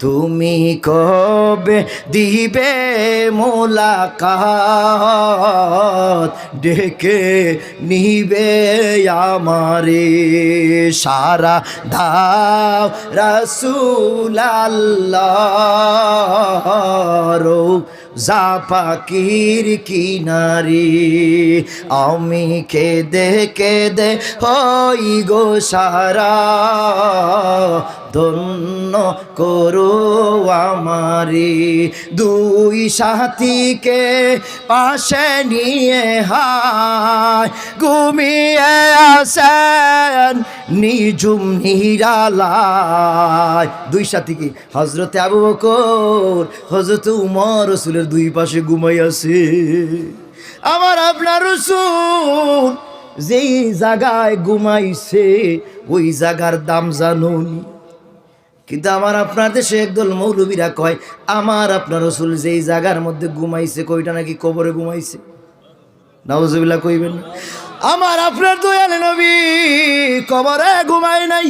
তুমি কবে দিবে মোলাকাত? ডেকে নিবে আমারে সারা, দাও রসুল জাপাকির কিনারি। আমি কেদে কেদে হই গো সারা ধন্য করো আমারি। দুই সাথীকে পাশে নিয়ে হায়, ঘুমিয়ে আসেন নিজুম নিরালায়। দুই সাথীকে হজরতে আবু বকর হজরত উমর রসুলের দুই পাশে ঘুমাই আছে। আমার আপনার রসুল যেই জায়গায় ঘুমাইছে, ওই জায়গার দাম জানুনি। কিন্তু আমার আপনার দেশে একদল মৌলবীরা কয়, আমার আপনার রসুল যেই জায়গার মধ্যে ঘুমাইছে কইটা নাকি কবরে ঘুমাইছে? নওয়াজবিল্লা কইবেন না। আমার আপনার দয়ালে নবী কবরে ঘুমাই নাই।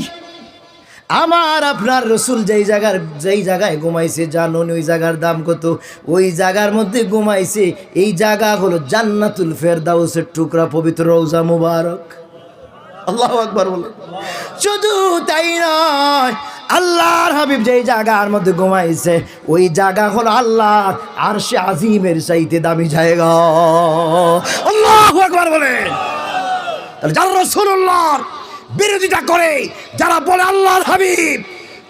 আমার আপনার রসুল যেই জায়গার, যেই জায়গায় ঘুমাইছে, জানুন ওই জায়গার দাম কত? ওই জায়গার মধ্যে ঘুমাইছে, এই জায়গা হলো জান্নাতুল ফেরদাউসের টুকরা পবিত্র রৌজা মুবারক। আল্লাহ আকবার বলে শুধু তাই নয় আল্লাহর হাবিব যেই জায়গার মধ্যে ঘুমাইছে, ওই জায়গা হলো আল্লাহ আর সে আজিমের চাইতে দামি জায়গা। আল্লাহ তাহলে যারা বিরোধিতা করে, যারা বলে আল্লাহর হাবিব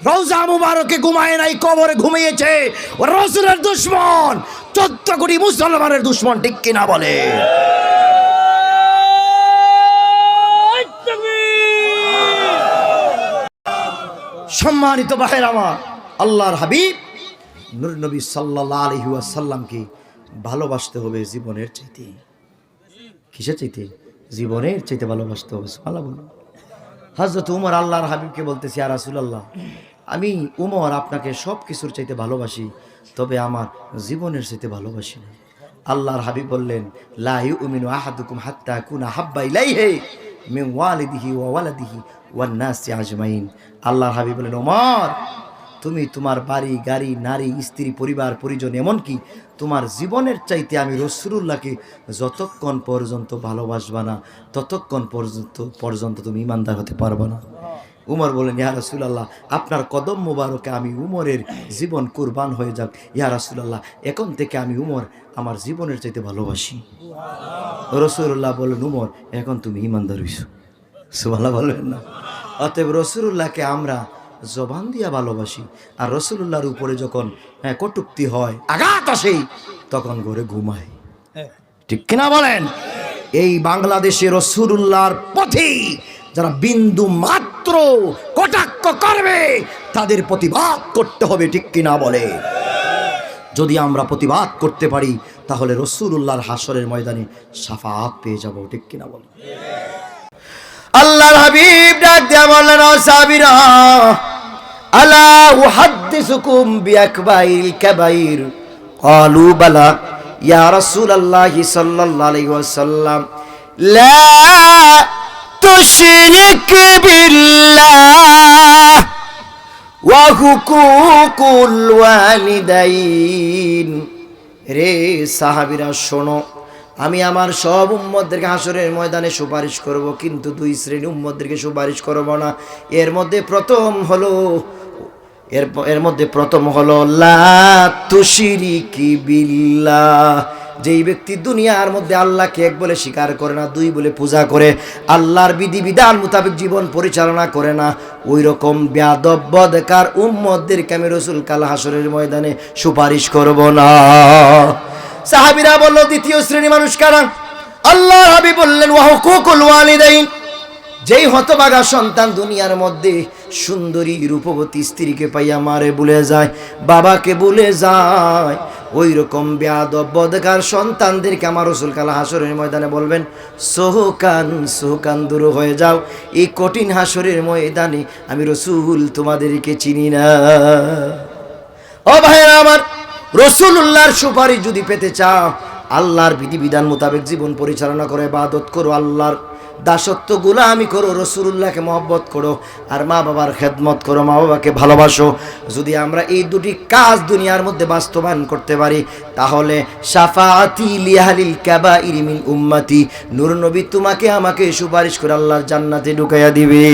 রৌজা মুবারকে ঘুমায় নাই, কবরে ঘুমিয়েছে ও রসুলের দুশ্মন, চোদ্দ কোটি মুসলমানের দুশ্মন ঠিক কিনা বলে? সম্মানিত বাহের আমার, আল্লাহর হাবিব, নূর নবী সাল্লাহ আলহিউসাল্লামকে ভালোবাসতে হবে জীবনের চাইতে। কিসের চাইতে? জীবনের চাইতে ভালোবাসতে হবে আল্লাহ বলুন। হজরত উমর আল্লাহর হাবিবকে বলতেছি আর রাসুলাল্লাহ, আমি উমর আপনাকে সব কিছুর চাইতে ভালোবাসি, তবে আমার জীবনের চাইতে ভালোবাসি না। আল্লাহর হাবিব বললেন লাহি উমিনু আহাদুকুম হাত্তা কুনা হাব্বা ইলাইহে মিন ওয়ালিদিহি ওয়া ওয়ালাদিহি ওয়ান নাসি আজমাইন। আল্লাহর হাবিব বলেন, ওমর, তুমি তোমার বাড়ি, গাড়ি, নারী, স্ত্রী, পরিবার, পরিজন, এমনকি তোমার জীবনের চাইতে আমি রসুল্লাহকে যতক্ষণ পর্যন্ত ভালোবাসবা না, ততক্ষণ পর্যন্ত পর্যন্ত তুমি ইমানদার হতে পারবে না। উমর বলেন, ইয়া রাসুলাল্লাহ, আপনার কদম মোবারকে আমি উমরের জীবন কুরবান হয়ে যাক। ইয়া রাসুলাল্লাহ, এখন থেকে আমি উমর আমার জীবনের চাইতে ভালোবাসি। রসুল্লাহ বলেন, উমর, এখন তুমি ইমানদার হইছো। সুবাল্লাহ বলবেন না। অতএব রসুল্লাহকে আমরা জবান দিয়া ভালোবাসি। আর রসুল্লাহর উপরে যখন হ্যাঁ কটুক্তি হয়, আঘাত আসে, তখন ঘরে ঘুমায় ঠিক কিনা বলেন? এই বাংলাদেশে রসুল্লাহর পথে যারা বিন্দু মাত্র কটাক্ষ করবে, তাদের প্রতিবাদ করতে হবে, ঠিক কিনা বলে? যদি আমরা প্রতিবাদ করতে পারি, তাহলে রসুল্লাহর হাসরের ময়দানে সাফাত পেয়ে যাব, ঠিক কিনা বলে? আল্লাহর হাবিব ডাক দিয়া বললেন সাবিরা, আলা উহাদ্দিসুকুম বিআকবাইল কাবাইর? ক্বালু বালা, ইয়া রাসূলুল্লাহ সাল্লাল্লাহু আলাইহি ওয়াসাল্লাম, লা তুশরিক বিল্লাহ ওয়া হুকুকুল ওয়ালিদাইন। রে সাহাবীরা, শোনো আমি আমার সব উম্মদদেরকে হাসরের ময়দানে সুপারিশ করব, কিন্তু দুই শ্রেণি উম্মদদেরকে সুপারিশ করব না। এর মধ্যে প্রথম হলো, এর এর মধ্যে প্রথম হলো, লা তুশিরিকি বিল্লাহ। যেই ব্যক্তি দুনিয়ার মধ্যে আল্লাহকে এক বলে স্বীকার করে না, দুই বলে পূজা করে, আল্লাহর বিধিবিধান মোতাবেক জীবন পরিচালনা করে না ওই রকম ব্যাদব্যদকার উম্মদদেরকে আমি রসুল কাল হাসরের ময়দানে সুপারিশ করব না। সাহাবিরা বলল, দ্বিতীয় শ্রেণি মানুষ কারা? আল্লাহ হাবি বললেন ওয়াহুকুকুল ওয়ালিদাইন। যেই হতবাগা সন্তান দুনিয়ার মধ্যে সুন্দরী, রূপবতী স্ত্রীকে পাইয়া মারে ভুলে যায়, বাবাকে ভুলে যায় ওই রকম বেয়াদব, বদকার সন্তানদেরকে আমার রসুল কালা হাসরের ময়দানে বলবেন, সোহকান সোহকান দূর হয়ে যাও, এই কঠিন হাসরের ময়দানে আমি রসুল তোমাদেরকে চিনি না। ও ভাইয়েরা আমার রসুল্লাহর সুপারিশ যদি পেতে চাও, আল্লাহর বিধিবিধান মোতাবেক জীবন পরিচালনা করে বাদত করো, আল্লাহর দাসত্ব গুলামি করো, রসুল্লাহকে মহব্বত করো, আর মা বাবার খেদমত করো মা বাবাকে ভালোবাসো। যদি আমরা এই দুটি কাজ দুনিয়ার মধ্যে বাস্তবায়ন করতে পারি, তাহলে সাফাতি লিহালিল কাবা ইরিমিন উম্মাতি, নূর নবী তোমাকে আমাকে সুপারিশ করে আল্লাহর জান্নাতে ঢুকাইয়া দিবে।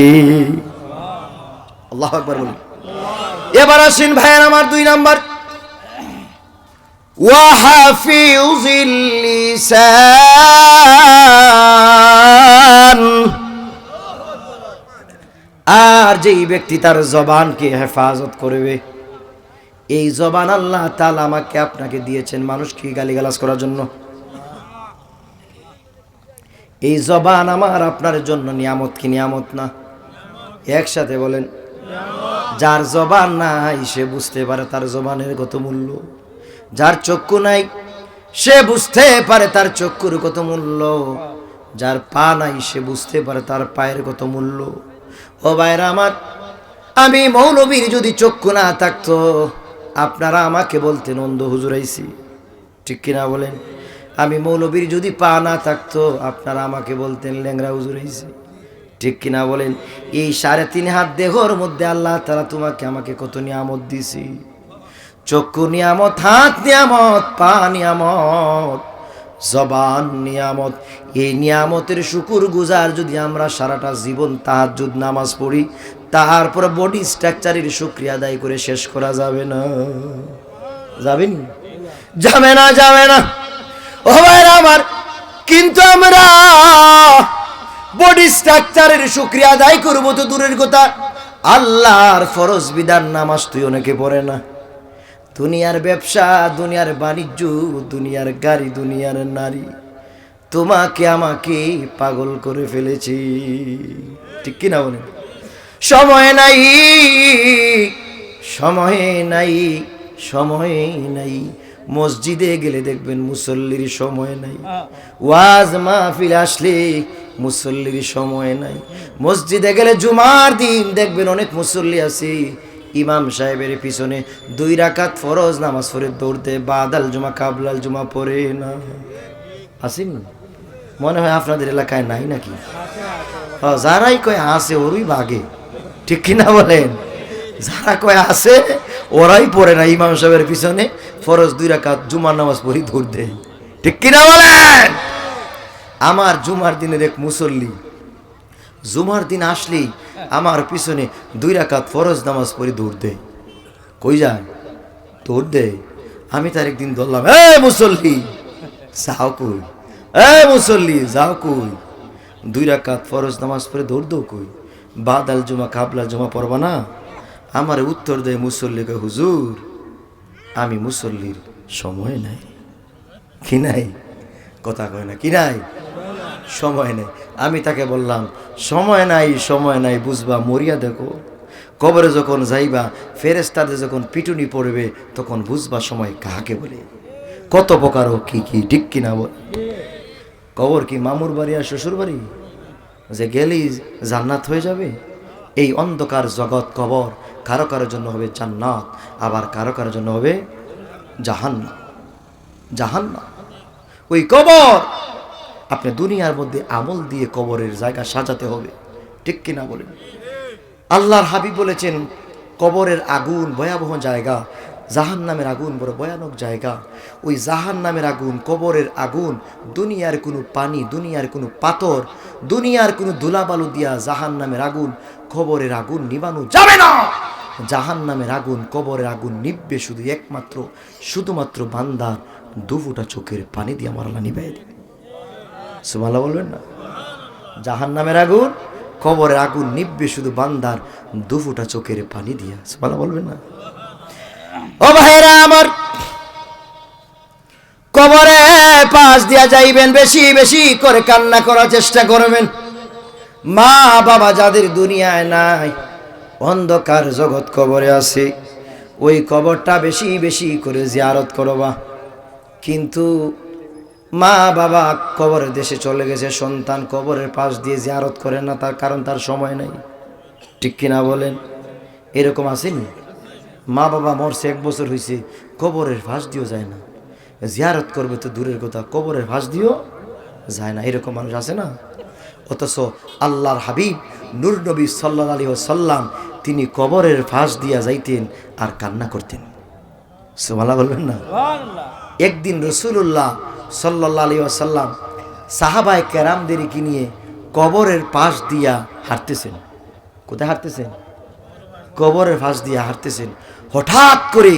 আল্লাহ একবার এবার আসেন ভাইয়ের আমার দুই নাম্বার। وحفظ اللسان আর যেই ব্যক্তি তার জবানকে হেফাজত করবে এই জবান আল্লাহ তাআলা আমাকে আপনাকে দিয়েছেন মানুষকে গালিগালাজ করার জন্য এই জবান আমার আপনার জন্য নিয়ামত কি নিয়ামত না একসাথে বলেন যার জবান নাই সে বুঝতে পারে তার জবানের কত মূল্য যার চক্ষু নাই, সে বুঝতে পারে তার চক্ষুর কত মূল্য। যার পা নাই, সে বুঝতে পারে তার পায়ের কত মূল্য। ও ভাইরা আমার, আমি মৌলবীর যদি চক্ষু না থাকতো, আপনারা আমাকে বলতেন, অন্ধ হুজুরাইছি ঠিক কিনা বলেন? আমি মৌলবীর যদি পা না থাকতো, আপনারা আমাকে বলতেন ল্যাংরা হুজুরাইছি ঠিক কিনা বলেন? এই সাড়ে তিন হাত দেহর মধ্যে আল্লাহ তারা তোমাকে আমাকে কত নিয়ামত দিছি চক্ষু নিয়ামত, হাত নিয়ামত, পা নিয়ামত, জবান নিয়ামত। এই নিয়ামতের শুকুর গুজার যদি আমরা সারাটা জীবন তাহাজ্জুদ নামাজ পড়ি, তারপর বডি স্ট্রাকচারের শুক্রিয়া আদায় করে শেষ করা যাবে না। যাবেন? যাবে না যাবে না। ও ভাইরা আমার, কিন্তু আমরা বডি স্ট্রাকচারের শুক্রিয়া আদায় করব তো দূরের কথা। আল্লাহর ফরজ বিধান নামাজ তুই অনেকে পড়ে না। দুনিয়ার ব্যবসা, দুনিয়ার বাণিজ্য, দুনিয়ার গাড়ি, দুনিয়ার নারী। তোমাকে আমাকে পাগল করে ফেলেছি। ঠিক কিনা বলেন? সময় নাই সময় নাই সময় নাই। মসজিদে গেলে দেখবেন মুসল্লির সময় নাই। ওয়াজ মাহফিল আসলে মুসল্লির সময় নাই। মসজিদে গেলে জুমার দিন দেখবেন অনেক মুসল্লি আছে। ইমাম সাহেবের পিছনে দুই রাকাত ফরজ নামাজ পড়ে দৌড়তে বাদাল জুমা, কাবলাল জুমা পড়ে না। আসেন মনে হয় আপনাদের এলাকায় নাই নাকি? যারাই কয় আসে ওরই বাগে। ঠিক কিনা বলেন? যারা কয় আসে ওরাই পড়ে না ইমাম সাহেবের পিছনে ফরজ দুই রাকাত জুমার নামাজ পড়ি দৌড় ঠিক কিনা বলেন? আমার জুমার দিনের এক মুসল্লি জুমার দিন আসলেই আমার পিছনে দুই রাকাত ফরজ নামাজ পড়ে দৌড় দেয়। কই যায়? দৌড় দেয়। আমি তার একদিন ধরলাম, এ মুসল্লি, যাও কই? এ মুসল্লি, যাও কই? দুই রাকাত ফরজ নামাজ পড়ে দৌড় দৌ কই? বাদাল জমা, কাবলা জমা পড়বা না? আমার উত্তর দেয় মুসল্লিকে হুজুর, আমি মুসল্লির সময় নাই। কি নাই? কথা কয় না, কি নাই? সময় নেই। আমি তাকে বললাম, সময় নাই সময় নাই, বুঝবা, মরিয়া দেখো। কবরে যখন যাইবা ফেরেস্তাদের যখন পিটুনি পড়বে, তখন বুঝবা সময় কাহাকে বলে। কত প্রকার কি কি, ঠিক কিনা বল। কবর কি মামুর বাড়ি আর শ্বশুর বাড়ি? যে গেলেই জান্নাত হয়ে যাবে। এই অন্ধকার জগৎ কবর, কারও কারোর জন্য হবে জান্নাত, আবার কারও কারোর জন্য হবে জাহান্নাত জাহান্নাত ওই কবর আপনি দুনিয়ার মধ্যে আমল দিয়ে কবরের জায়গা সাজাতে হবে। ঠিক কিনা বলেন? আল্লাহর হাবিব বলেছেন, কবরের আগুন ভয়াবহ জায়গা জাহান নামের আগুন বড় ভয়ানক জায়গা। ওই জাহান নামের আগুন, কবরের আগুন, দুনিয়ার কোনো পানি, দুনিয়ার কোনো পাথর, দুনিয়ার কোনো ধুলাবালু দিয়া জাহান নামের আগুন, কবরের আগুন নিবানো যাবে না। জাহান নামের আগুন, কবরের আগুন নিববে শুধু একমাত্র, শুধুমাত্র বান্দার দুফুটা চোখের পানি দিয়ে আমার আল্লাহ নিবাই দেবে সুমালা বলবেন না? জাহান নামের আগুন, কবরের আগুন নিববে শুধু বান্দার দুফুটা চোখের পানি দিয়া। সুমালা বলবেন না? ও ভাইরা আমার, কবরে পাশ দিয়া যাইবেন, বেশি বেশি করে কান্না করার চেষ্টা করবেন। মা বাবা যাদের দুনিয়ায় নাই, অন্ধকার জগৎ কবরে আছে, ওই কবরটা বেশি বেশি করে জিয়ারত করবা। কিন্তু মা বাবা কবরের দেশে চলে গেছে সন্তান কবরের পাশ দিয়ে জিয়ারত করে না তার কারণ তার সময় নেই। ঠিক কিনা বলেন? এরকম আসেনি? মা বাবা মরছে এক বছর হয়েছে কবরের ফাঁস দিয়েও যায় না। জিয়ারত করবে তো দূরের কথা কবরের ফাঁস দিয়েও যায় না। এরকম মানুষ আছে না? অথচ আল্লাহর হাবিব নূর নবী সাল্লা আলী সাল্লাম তিনি কবরের ফাঁস দিয়া যাইতেন আর কান্না করতেন। সোমালা বলবেন না? একদিন রসুল্লাহ সাল্লাহ আলী আসাল্লাম সাহাবায় কেরামদেরকে নিয়ে কবরের পাশ দিয়া হাঁটতেছেন। কোথায় হাঁটতেছেন? কবরের ফাঁস দিয়ে হাঁটতেছেন। হঠাৎ করে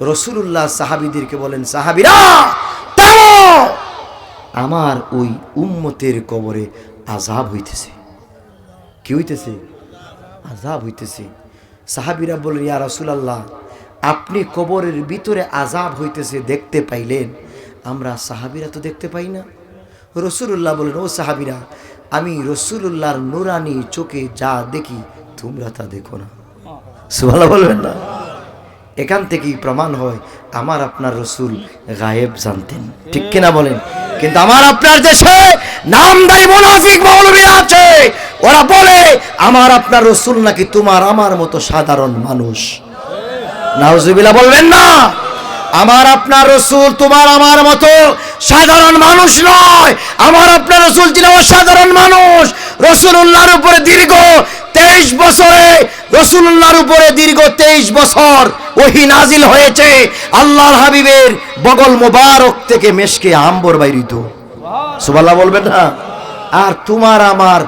রসুল্লাহ সাহাবিদেরকে বলেন, সাহাবিরা আমার ওই উম্মতের কবরে আজাব হইতেছে। কি হইতেছে? আজাব হইতেছে। সাহাবিরা বলেন ইয়া রসুলাল্লাহ, আপনি কবরের ভিতরে আজাব হইতেছে দেখতে পাইলেন? আমরা সাহাবিরা তো দেখতে পাই না। রসুল্লাহ বলেন, ও সাহাবিরা, আমি রসুল্লাহর নুরানি চোখে যা দেখি, তোমরা তা দেখো না। সুভালা বলবেন না। এখান থেকেই প্রমাণ হয়, আমার আপনার রসুল গায়েব জানতেন। ঠিক কিনা বলেন? কিন্তু আমার আপনার দেশে নামদারি মোনাফিক মৌলবীরা আছে, ওরা বলে, আমার আপনার রসুল নাকি তোমার আমার মতো সাধারণ মানুষ। নাউজুবিল্লাহ বলবেন না। আমার আপনার রসুল তোমার আমার মতো সাধারণ মানুষ নয়। আমার আপনার রসুল ছিল সাধারণ মানুষ। রসুল রসুল্লাহর উপরে দীর্ঘ তেইশ বছরে রসুল্লাহর উপরে দীর্ঘ তেইশ বছর ওহি নাজিল হয়েছে। আল্লাহর হাবিবের বগল মোবারক থেকে মেশকে আম্বর বাইরিত। সুবাল্লাহ বলবেন না? আর তোমার আমার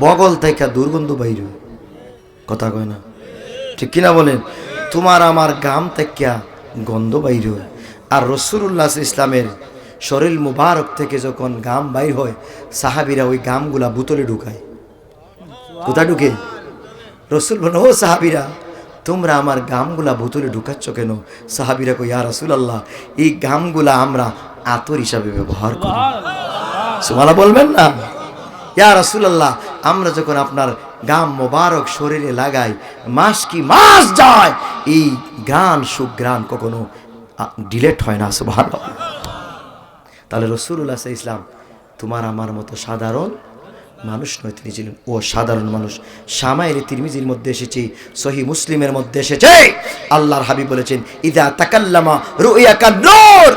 বগল থেকে দুর্গন্ধ বাইর কথা কয় না? ঠিক কিনা বলেন? তোমার আমার গাম থেকে গন্ধ বাইর হয়। আর রসুল্লাহ ইসলামের শরীর মুবারক থেকে যখন গাম বাইর হয়, সাহাবিরা ওই গামগুলা বোতলে ঢুকায়। কোথায় ঢুকে? রসুল বলো, ও সাহাবিরা, তোমরা আমার গামগুলা বোতলে ঢুকাচ্ছ কেন? সাহাবিরা কই ইয়া রসুল আল্লাহ এই গামগুলা আমরা আতর হিসাবে ব্যবহার করি। সুমালা বলবেন না? ইয়া রসুলাল্লাহ, আমরা যখন আপনার গাম মোবারক শরীরে লাগাই মাস কি মাস যায়, এই গান সুগ্রান কখনো ডিলেট হয় না সুবাহ তাহলে রসুল্লাহ ইসলাম তোমার আমার মতো সাধারণ মানুষ নয়, তিনি ছিলেন ও সাধারণ মানুষ। সামাইলে তিরমিজির মধ্যে এসেছে সহি মুসলিমের মধ্যে এসেছে। আল্লাহর হাবিব বলেছেন, ইদা তাকাল্লামা রুইয়াকা নূর।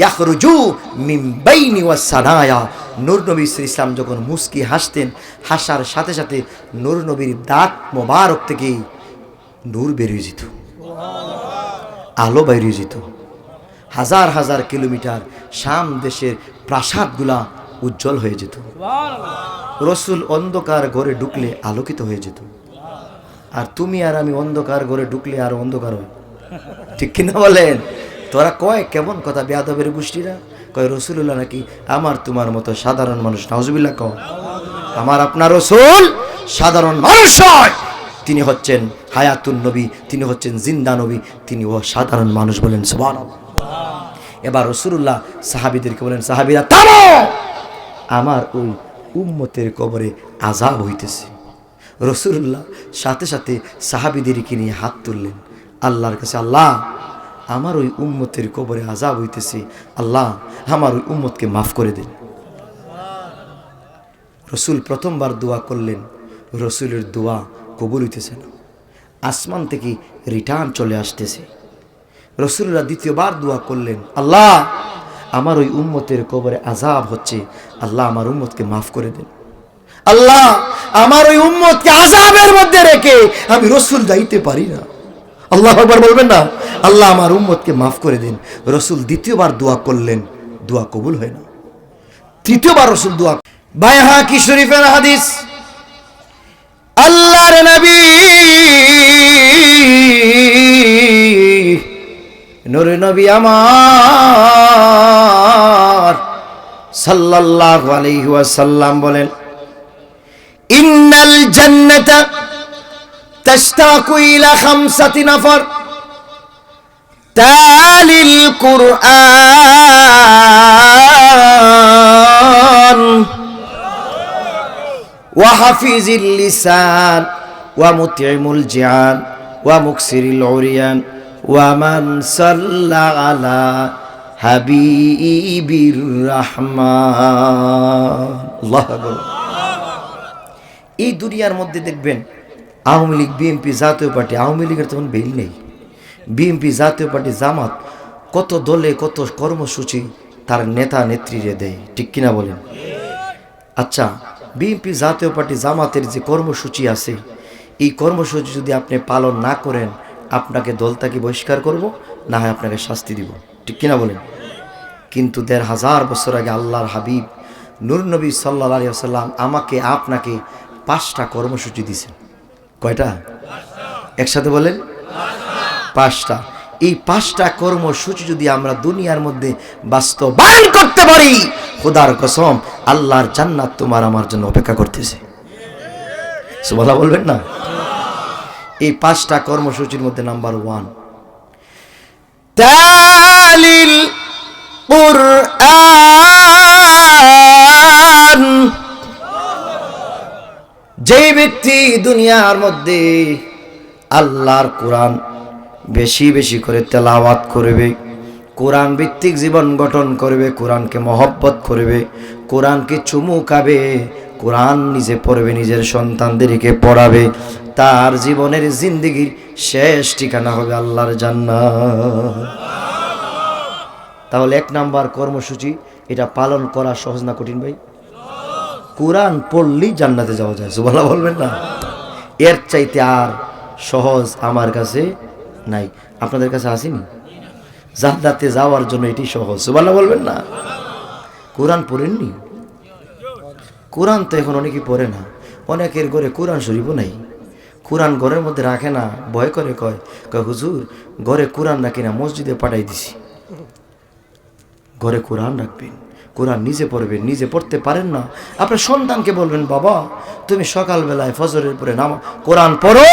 ইয়াখরুজু মিন বাইনি ওয়াস সানায়া। নূর নবী ইসলাম যখন মুস্কি হাসতেন, হাসার সাথে সাথে নূর নবীর দাঁত মোবারক থেকে নূর বেরিয়ে যেত, আলো বেরিয়ে যেত। হাজার হাজার কিলোমিটার শাম দেশের প্রাসাদগুলা উজ্জ্বল হয়ে যেত। রসুল অন্ধকার ঘরে ঢুকলে আলোকিত হয়ে যেত। আর তুমি আর আমি অন্ধকার ঘরে ঢুকলে আর অন্ধকার হয়। ঠিক কিনা বলেন? তোরা কয় কেমন কথা বেয়াদবের গোষ্ঠীরা? কয় রসুল্লাহ নাকি আমার তোমার মতো সাধারণ মানুষ? নাউজুবিল্লাহ কও। আমার আপনার রসুল সাধারণ মানুষ নয়। তিনি হচ্ছেন হায়াতুন নবী, তিনি হচ্ছেন জিন্দা নবী, তিনি ও সাধারণ মানুষ বলেন সুবান এবার রসুল্লাহ সাহাবিদেরকে বলেন, সাহাবিরা, থামো! আমার ওই উম্মতের কবরে আজাব হইতেছে। রসুল্লাহ সাথে সাথে সাহাবিদেরকে নিয়ে হাত তুললেন। আল্লাহর কাছে আল্লাহ আমার ওই উম্মতের কবরে আজাব হইতেছে। আল্লাহ আমার ওই উম্মতকে মাফ করে দিন। রসুল প্রথমবার দোয়া করলেন। রসুলের দোয়া কবুল হইতেছে না। আসমান থেকে রিটার্ন চলে আসতেছে। রসুলরা দ্বিতীয়বার দোয়া করলেন, আল্লাহ, আমার ওই উম্মতের কবরে আজাব হচ্ছে। আল্লাহ আমার উম্মতকে মাফ করে দেন। আল্লাহ, আমার ওই উম্মতকে আজাবের মধ্যে রেখে আমি রসুল যাইতে পারি না। আল্লাহ একবার বলবেন না? আল্লাহ আমার উম্মতকে মাফ করে দিন। রসুল দ্বিতীয়বার দোয়া করলেন, দোয়া কবুল হয় না। তৃতীয়বার রসুল দোয়া বাইহা কি শরীফের হাদিস? আল্লাহর নবী নূর নবী আমার সাল্লাল্লাহু আলাইহি ওয়াসাল্লাম বলেন, ইন্নাল জান্নাতা তাশতাকু ইলা খামসাতি নাফর তালিল কুরআন وحفيظ اللسان ومطعم الجعان ومكسر العريان ومن صلى على حبيب الرحمن الله أكبر এই দুনিয়ার মধ্যে দেখবেন আওয়ামী লীগ, বিএনপি জাতীয় পার্টি, আওয়ামী লীগের তখন বেল নেই। বিএনপি জাতীয় পার্টি জামাত কত দলে, কত কর্মসূচি তার নেতা নেত্রীরে দেয়, ঠিক কিনা বলেন? আচ্ছা বিএনপি জাতীয় পার্টি জামাতের যে কর্মসূচি আছে, এই কর্মসূচি যদি আপনি পালন না করেন, আপনাকে দল তাকে বহিষ্কার করব? না হয় আপনাকে শাস্তি দিব, ঠিক কিনা বলেন? কিন্তু দেড় হাজার বছর আগে আল্লাহর হাবিব নূর নবী সাল্লা সাল্লাম আমাকে, আপনাকে পাঁচটা কর্মসূচি দিয়েছেন। কয়টা? একসাথে বলেন। পাঁচটা। এই পাঁচটা কর্মসূচি যদি আমরা দুনিয়ার মধ্যে বাস্তবায়ন করতে পারি, খোদার কসম, আল্লাহর জান্নাত তোমার আমার জন্য অপেক্ষা করতেছে। সুবলা বলবেন না? এই পাঁচটা কর্মসূচির মধ্যে নাম্বার ওয়ান। তালিল কুরআন। যেই ব্যক্তি দুনিয়ার মধ্যে আল্লাহর কোরআন বেশি বেশি করে তেলাওয়াত করবে, কোরআন ভিত্তিক জীবন গঠন করবে, কোরআনকে মহব্বত করবে, কোরআনকে চুমুকাবে কোরআন নিজে পড়বে, নিজের সন্তানদেরকে পড়াবে, তার জীবনের জিন্দগির শেষ ঠিকানা হবে আল্লাহর জান্নাত। তাহলে এক নাম্বার কর্মসূচি, এটা পালন করা সহজ না কঠিন ভাই? কোরআন পড়লেই জান্নাতে যাওয়া যায় সুবলা বলবেন না? এর চাইতে আর সহজ আমার কাছে নাই। আপনাদের কাছে আসেনি? জান্নাতে যাওয়ার জন্য এটি সহজ সুবলা বলবেন না? কোরআন পড়েননি? কোরআন তো এখন অনেকেই পড়ে না। অনেকের ঘরে কোরআন শরীফও নাই। কোরআন ঘরের মধ্যে রাখে না, ভয় করে, কয় কয়, হুজুর, ঘরে কোরআন রাখি না, মসজিদে পাঠাই দিছি। ঘরে কোরআন রাখবেন। কোরআন নিজে পড়বেন, নিজে পড়তে পারেন না। আপনার সন্তানকে বলবেন, বাবা, তুমি সকালবেলায় ফজরের পরে নামা কোরআন পড়ো।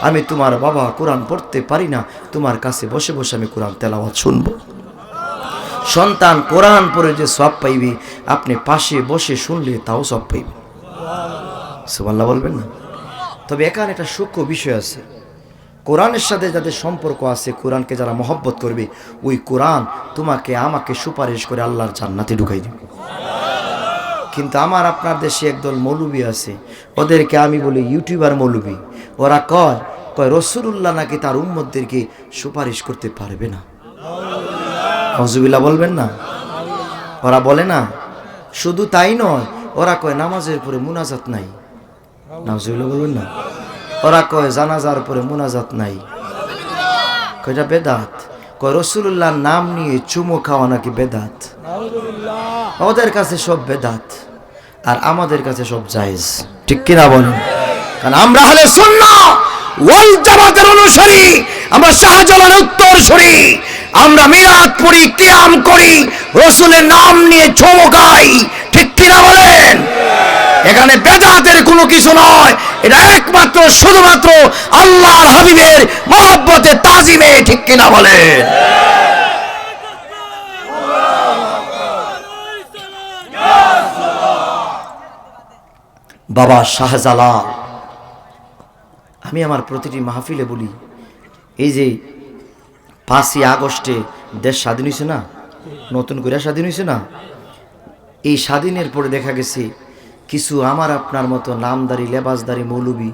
আমি তোমার বাবা কোরআন পড়তে পারি না। তোমার কাছে বসে বসে আমি কোরআন তেলাওয়াত শুনব। সন্তান কোরআন পড়ে যে সব পাইবে, আপনি পাশে বসে শুনলে তাও সব পাইবে। সুবাল্লাহ বলবেন না? তবে এখানে একটা সূক্ষ্ম বিষয় আছে। কোরআনের সাথে যাদের সম্পর্ক আছে, কোরআনকে যারা মহব্বত করবে, ওই কোরআন তোমাকে, আমাকে সুপারিশ করে আল্লাহর জান্নাতে ঢুকাই দিবে। কিন্তু আমার, আপনার দেশে একদল মৌলবী আছে, ওদেরকে আমি বলি ইউটিউবার মৌলবী। ওরা কয় কয় রসুল্লাহ নাকি তার উম্মতদেরকে সুপারিশ করতে পারবে না। হজুবিল্লা বলবেন না? ওরা বলে না, শুধু তাই নয়, ওরা কয়, নামাজের পরে মুনাজাত নাই। নাজুবিল্লা বলবেন না? ওরা কয়, জানাজার পরে মোনাজাত নাই। কয়টা বেদাত? কয় রসুল্লাহর নাম নিয়ে চুমো খাওয়া নাকি বেদাত? ওদের কাছে সব বেদাত, আর আমাদের কাছে সব জায়েজ। ঠিক কিনা বলুন? কারণ আমরা হলে শূন্য ওই জামাতের অনুসারী, আমরা শাহজালার উত্তর সরি। আমরা মিরাত পড়ি, কিয়াম করি, রসুলের নাম নিয়ে চমকাই ঠিক কিনা বলেন? এখানে বেদাতের কোনো কিছু নয়। এটা একমাত্র, শুধুমাত্র আল্লাহর হাবিবের মহব্বতে তাজিমে, ঠিক কিনা বলেন? বাবা শাহজালাল, আমি আমার প্রতিটি মাহফিলে বলি, এই যে পাঁচই আগস্টে দেশ স্বাধীন হয়েছে না? নতুন করে স্বাধীন হয়েছে না? এই স্বাধীনের পরে দেখা গেছে কিছু আমার আপনার মতো নামদারি লেবাসদারি মৌলবী,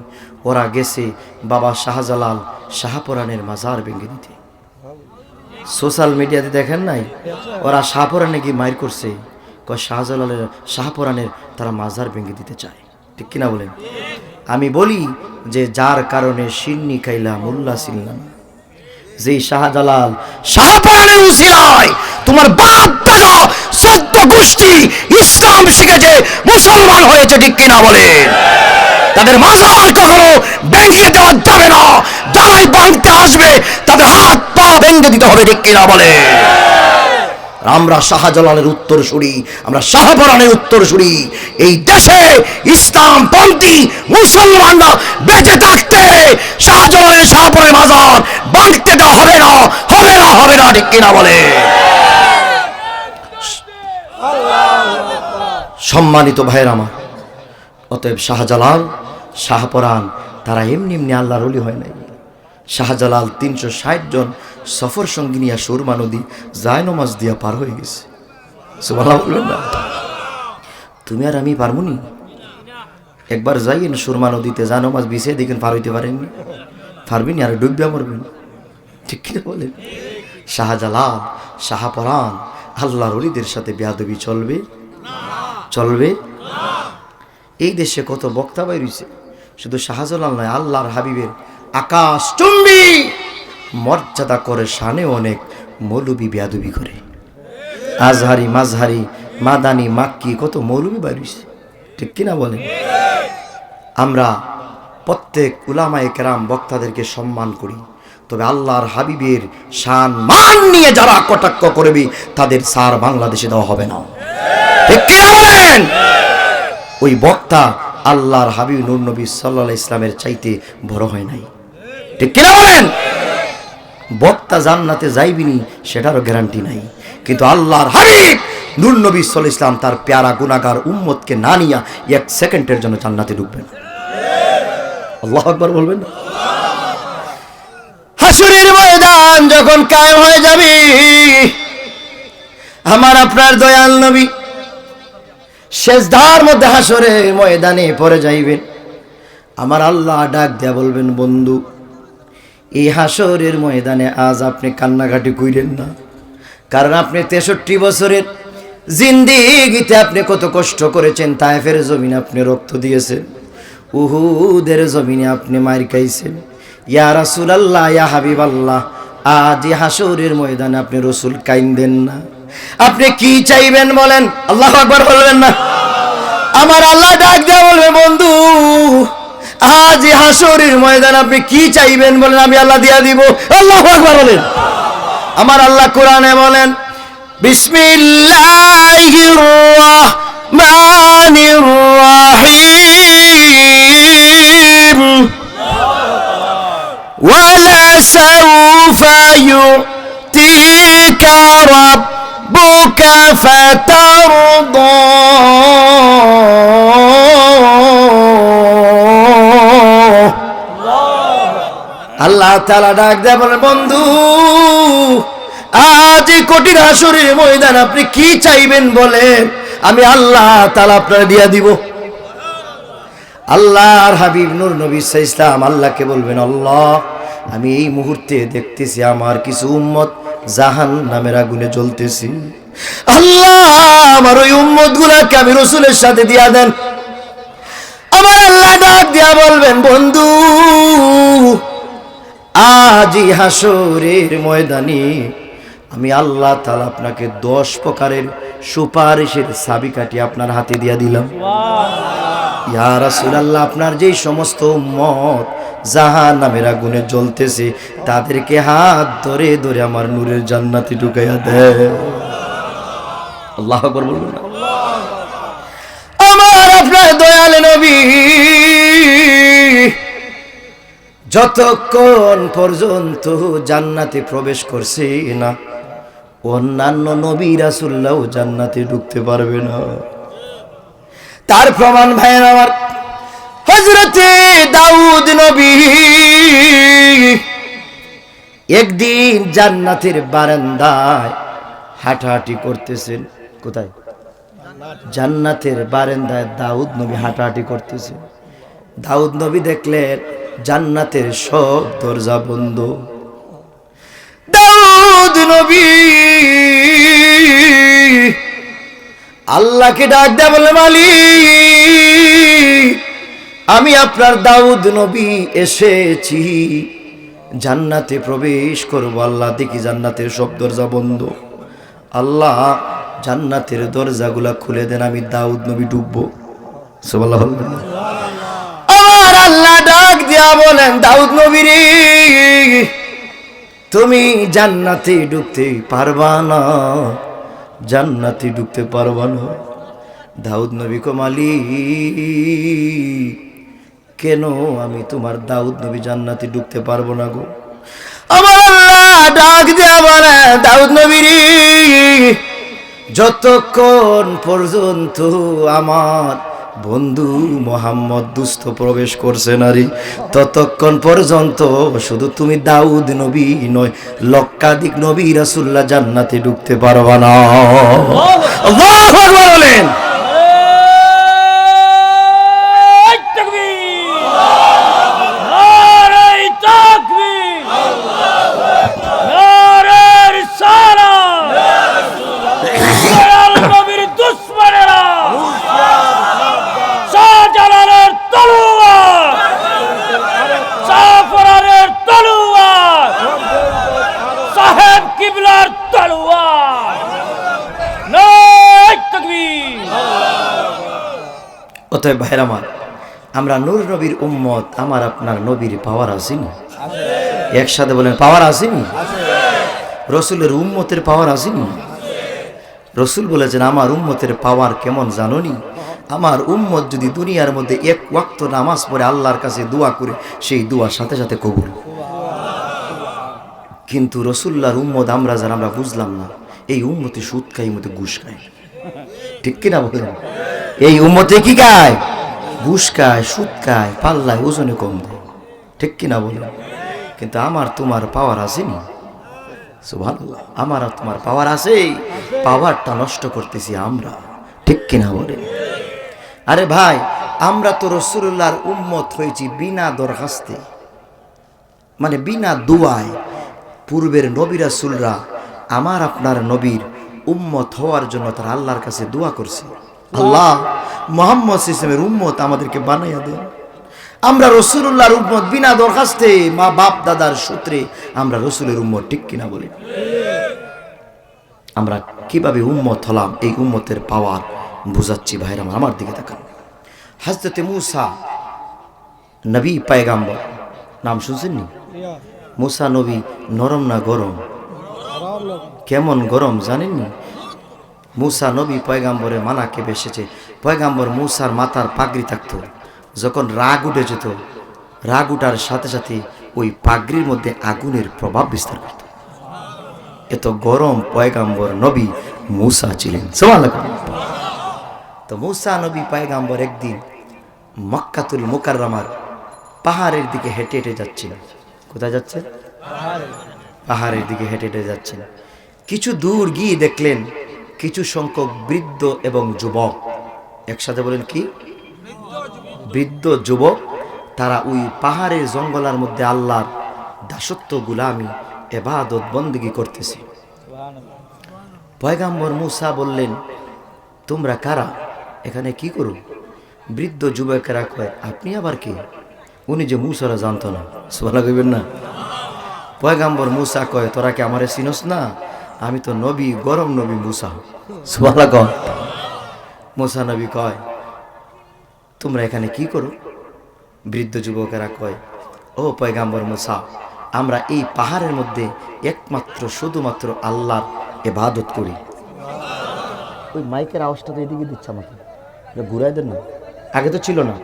ওরা গেছে বাবা শাহজালাল শাহপরানের মাজার ভেঙে দিতে। সোশ্যাল মিডিয়াতে দেখেন নাই? ওরা শাহপরানে গিয়ে মায়ের করছে? কয় শাহজালালের, শাহপরানের তারা মাজার ভেঙে দিতে চায়। ঠিক কিনা বলেন? আমি বলি যে যার কারণে সিন্নি খাইলা মোল্লা ছিলাম যে শাহজালাল শাহপরানের উসিলায় তোমার বাপ গোষ্ঠী ইসলাম শিখেছে, মুসলমান হয়েছে ঠিক কিনা বলেন তাদের মাজার কখনো ভেঙে দেওয়া যাবে না। যারাই ভাঙতে আসবে, তাদের হাত পা ভেঙে দিতে হবে ঠিক কিনা বলে। আমরা শাহজালালের উত্তর সুরি, আমরা শাহপরানের উত্তর সুরি। এই দেশে ইসলাম পন্থী মুসলমানরা বেঁচে থাকতে শাহজালালের শাহপরের মাজার ভাঙতে দেওয়া হবে না হবে না হবে না ঠিক কিনা বলে। সম্মানিত ভাইয়ের আমার। অতএব শাহজালাল শাহপরান তারা এমনি এমনি আল্লাহর অলি হয় নাই। শাহজালাল তিনশো ষাট জন সফর সঙ্গী নিয়ে সুরমা নদী জায়নমাজ দিয়া পার হয়ে গেছে। না? তুমি আর আমি পারবনি একবার যাইয়েন সুরমা নদীতে জায়নমাজ বিছে দেখেন পার হইতে পারেননি পারবেনি আর ডুবিয়া মরবেন। ঠিক কিনা বলেন? শাহজালাল শাহপরান আল্লাহর অলিদের সাথে বেয়াদবি চলবে? চলবে? এই দেশে কত বক্তা বাইরিছে শুধু শাহজালাল নয়, আল্লাহর হাবিবের আকাশ চুম্বি, মর্যাদা করে শানে অনেক মৌলবি বেয়াদবি করে। আজহারি মাঝহারি মাদানি, মাক্কি কত মৌলবি বাইরিছে ঠিক কিনা বলেন? আমরা প্রত্যেক উলামায়ে কেরাম বক্তাদেরকে সম্মান করি। তবে আল্লাহর হাবিবের শান মান নিয়ে যারা কটাক্ষ করবে, তাদের সার বাংলাদেশে দেওয়া হবে না। ওই বক্তা আল্লাহর হাবিব নূর নবী সাল্লাহ ইসলামের চাইতে বড় হয় নাই। ঠিক কিনা বলেন? বক্তা জান্নাতে যাইবিনি, সেটারও গ্যারান্টি নাই। কিন্তু আল্লাহর হাবিব নূর নবী সাল ইসলাম তার প্যারা গুনাগার উম্মতকে না নিয়া এক সেকেন্ডের জন্য জান্নাতে ঢুকবে না আল্লাহ আকবর বলবেন না? হাসুরের ময়দান যখন কায়েম হয়ে যাবে, আমার আপনার দয়াল নবী শেষ ধার মধ্যে হাসরে ময়দানে পরে যাইবেন। আমার আল্লাহ ডাক দেয়া বলবেন, বন্ধু, এই হাসরের ময়দানে আজ আপনি কান্নাকাটি কইরেন না। কারণ আপনি তেষট্টি বছরের জিন্দিগিতে আপনি কত কষ্ট করেছেন, তায়েফের জমিনে আপনি রক্ত দিয়েছেন, উহুদের জমিনে আপনি মার খাইছেন। ইয়া রাসুল আল্লাহ ইয়া হাবিব আল্লাহ আজ হাসরের ময়দানে আপনি রসুল কাইন দেন না। আপনি কি চাইবেন বলেন? আল্লাহ আকবর বলবেন না। আমার আল্লাহ ডাক দেওয়া বলবে, বন্ধু, আজ হাসরের ময়দান আপনি কি চাইবেন বলেন? আমি আল্লাহ দিয়া দিব। আল্লাহ আকবর বলেন। আমার আল্লাহ কোরআনে বলেন, বিসমিল্লাহির রহমানির রহিম। ওয়ালা ربك فترضى আল্লাহ তালা ডাক দেয় বলে বন্ধু আজ এই কঠিন আসরের ময়দান আপনি কি চাইবেন বলেন আমি আল্লাহ তালা আপনার দিয়া দিব আল্লাহর হাবিব নূর নবী সাল্লাল্লাহু আলাইহি ইসলাম আল্লাহকে বলবেন আল্লাহ আমি এই মুহূর্তে দেখতেছি আমার কিছু উম্মত জাহান নামের আগুনে জ্বলতেছি। আল্লাহ আমার ওই উম্মত গুলাকে আমি রসুলের সাথে দিয়া দেন। আমার আল্লাহ ডাক দিয়া বলবেন বন্ধু আজই হাসরের ময়দানে আমি আল্লাহ তালা আপনাকে দশ প্রকারের সুপারিশের চাবিকাঠি আপনার হাতে দিয়া দিলাম। ইয়া রাসূলুল্লাহ আপনার যেই সমস্ত মত জাহান নামের আগুনে জ্বলতেছে, তাদেরকে হাত ধরে ধরে আমার নূরের জান্নাতি ঢুকাইয়া দেয় আল্লাহ না। আমার আপনার দয়াল নবী, যতক্ষণ পর্যন্ত জান্নাতে প্রবেশ করছে না, অন্যান্য নবী রাসুল্লাহ জান্নাতে ঢুকতে পারবে না তার প্রমাণ ভাইয়ের আমার দাউদ নবী। একদিন জান্নাতের বারান্দায় হাঁটাহাঁটি করতেছেন। কোথায়? জান্নাতের বারান্দায় দাউদ নবী হাঁটাহাঁটি করতেছে। দাউদ নবী দেখলেন জান্নাতের সব দরজা বন্ধ। দাউদ নবী আল্লাহকে ডাক দেয়া বলে মালিক। আমি আপনার দাউদ নবী এসেছি। জান্নাতে প্রবেশ করব, আল্লাহ দেখি জান্নাতের সব দরজা বন্ধ। আল্লাহ জান্নাতের দরজাগুলা খুলে দেন, আমি দাউদ নবী ডুববো সুবহানাল্লাহ আমার আল্লাহ ডাক দিয়া বলেন, দাউদ নবী রে, তুমি জান্নাতে ঢুকতে পারবা না। জান্নাতে ঢুকতে পারবা না। দাউদ নবী কমালি কেন আমি তোমার দাউদ নবী জান্নাতে ঢুকতে পারব না গো? আমার আল্লাহ ডাক বলে দাউদ নবী রে যতক্ষণ পর্যন্ত আমার বন্ধু মোহাম্মদ দুস্থ প্রবেশ করছে নারী ততক্ষণ পর্যন্ত শুধু তুমি দাউদ নবী নয় লক্ষাধিক নবী রাসুল্লাহ জান্নাতে ঢুকতে পারবা না। আল্লাহু আকবার বলেন। অতএব ভাইয়ের আমার, আমরা নূর নবীর উম্মত, আমার আপনার নবীর পাওয়ার আসেনি। একসাথে বলেন, পাওয়ার আসেনি? রসুলের উম্মতের পাওয়ার আসেনি? রসুল বলেছেন, আমার উম্মতের পাওয়ার কেমন জাননি? আমার উম্মত যদি দুনিয়ার মধ্যে এক ওয়াক্ত নামাজ পড়ে আল্লাহর কাছে দোয়া করে, সেই দোয়ার সাথে সাথে কবুল। কিন্তু রসুল্লাহর উম্মত আমরা যারা, আমরা বুঝলাম না, এই উম্মতে সুদ খাই মতে ঘুষ খায়। ঠিক কিনা বলেন? এই উম্মতে কি গায় ঘুষ খায়, সুদ খায়, পাল্লায় ওজনে কম দেয়। ঠিক কিনা বলেন? কিন্তু আমার তোমার পাওয়ার আসেনি। সুবহানাল্লাহ, আমার তোমার পাওয়ার আছে পাওয়ারটা নষ্ট করতেছি আমরা। ঠিক কিনা বলেন? আরে ভাই, আমরা তো রসুল্লাহর উম্মত হয়েছি বিনা দরখাস্তে। মানে বিনা দুয়ায়। পূর্বের নবী রাসূলরা আমার আপনার নবীর উম্মত হওয়ার জন্য তারা আল্লাহর কাছে দোয়া করছে। আল্লাহ মোহাম্মদ ইসলামের উম্মত আমাদেরকে বানাইয়া দেন। আমরা রসুল্লাহর উম্মত বিনা দরখাস্তে মা বাপ দাদার সূত্রে আমরা রসুলের উম্মত ঠিক কিনা বলি আমরা কীভাবে উম্মত হলাম এই উম্মতের পাওয়ার বুঝাচ্ছি ভাইরা আমার আমার দিকে তাকান। হাজরতে মুসা নবী পায়গাম্বর নাম শুনছেন নি মুসা নবী নরম না গরম? কেমন গরম জানেননি? মুসা নবী পয়গাম্বরে মানাকে বেসেছে। পয়গাম্বর মুসার মাথার পাগড়ি থাকতো। যখন রাগ উঠে যেত, রাগ উঠার সাথে সাথে ওই পাগড়ির মধ্যে আগুনের প্রভাব বিস্তার করত। এত গরম পয়গাম্বর নবী মুসা ছিলেন। তো মুসা নবী পয়গাম্বর একদিন মক্কাতুল মুকাররমার পাহাড়ের দিকে হেঁটে হেঁটে যাচ্ছিল। কোথায় যাচ্ছে পাহাড়ের দিকে হেঁটে হেঁটে যাচ্ছেন। কিছু দূর গিয়ে দেখলেন কিছু সংখ্যক বৃদ্ধ এবং যুবক। একসাথে বলেন কি? বৃদ্ধ, যুবক, তারা ওই পাহাড়ের জঙ্গলার মধ্যে আল্লাহর দাসত্ব, গুলামি, এবাদত, বন্দিগি করতেছে। পয়গাম্বর মুসা বললেন, তোমরা কারা? এখানে কি করো? বৃদ্ধ যুবকেরা কয়, আপনি আবার কি? উনি যে মুসারা জানতো না। সোলা কইবেন না। পয়গাম্বর মুসা কয়, তোরা কি আমারে চিনস না? আমি তো নবী, গরম নবী মুসা। সোলা কয় তোমরা এখানে কি করো? বৃদ্ধ যুবকেরা কয় ও পয়গাম্বর মুসা আমরা এই পাহাড়ের মধ্যে একমাত্র শুধুমাত্র আল্লাহর এবাদত করি। ওই মাইকের আওয়াজটা তো এদিকে দিচ্ছে আমাকে। ঘুরাই দেন না? আগে তো ছিল না।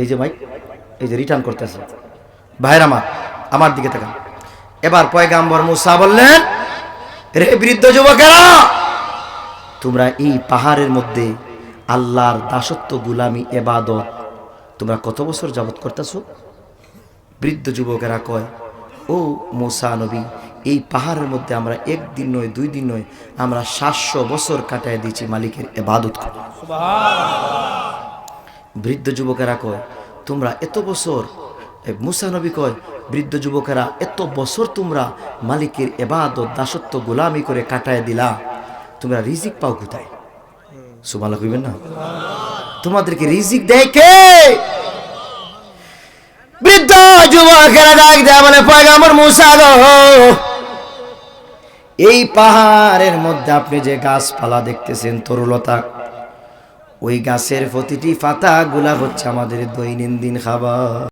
এই যে মাইক এই যে রিটার্ন করতেছে। ভাইর আমার আমার দিকে তাকান। এবার পয়গাম্বর মুসা বললেন রে বৃদ্ধ যুবকেরা, তোমরা এই পাহাড়ের মধ্যে আল্লাহর দাসত্ব, গুলামি, এবাদত তোমরা কত বছর যাবত করতেছো? বৃদ্ধ যুবকেরা কয়, ও মোসা নবী, এই পাহাড়ের মধ্যে আমরা একদিন নয়, দুই দিন নয়, আমরা সাতশো বছর কাটায় দিয়েছি মালিকের এবাদত করে। বৃদ্ধ যুবকেরা কয়, তোমরা এত বছর মুসা নবী কয় বৃদ্ধ যুবকেরা, এত বছর তোমরা মালিকের এবাদত, দাসত্ব গোলামি করে কাটায় দিলা। তোমরা রিজিক পাও কোথায়? সুমালা কইবেন না? তোমাদেরকে রিজিক দেয় কে? বৃদ্ধ যুবকেরা ডাক দেয় বলে পয়গামর মুসা এই পাহাড়ের মধ্যে আপনি যে গাছপালা দেখতেছেন, তরুলতা, ওই গাছের প্রতিটি পাতা গুলা হচ্ছে আমাদের দৈনন্দিন খাবার।